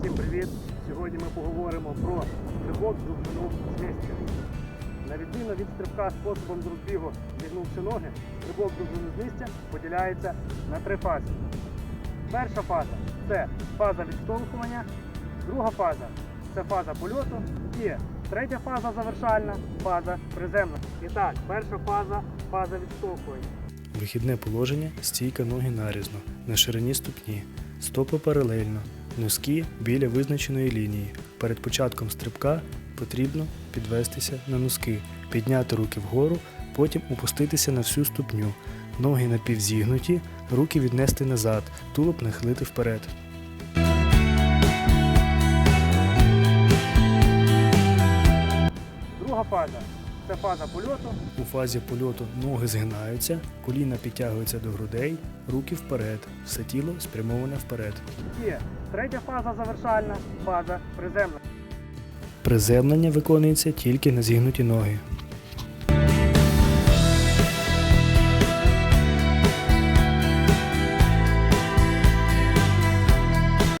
Всім привіт! Сьогодні ми поговоримо про стрибок з довжину з. На відміну від стрибка способом з розбігу, зігнувши ноги, стрибок довжину з місця поділяється на три фази. Перша фаза це фаза відштовхування, друга фаза це фаза польоту і третя фаза завершальна фаза приземлення. І так, перша фаза фаза відштовхування. Вихідне положення стійка ноги нарізно, на ширині ступні, стопи паралельно, носки біля визначеної лінії. Перед початком стрибка потрібно підвестися на носки, підняти руки вгору, потім опуститися на всю ступню, ноги напівзігнуті, руки віднести назад, тулуб нахилити вперед. Друга фаза це фаза польоту. У фазі польоту ноги згинаються, коліна підтягуються до грудей, руки вперед, все тіло спрямоване вперед. І третя фаза завершальна фаза приземлення. Приземлення виконується тільки на зігнуті ноги.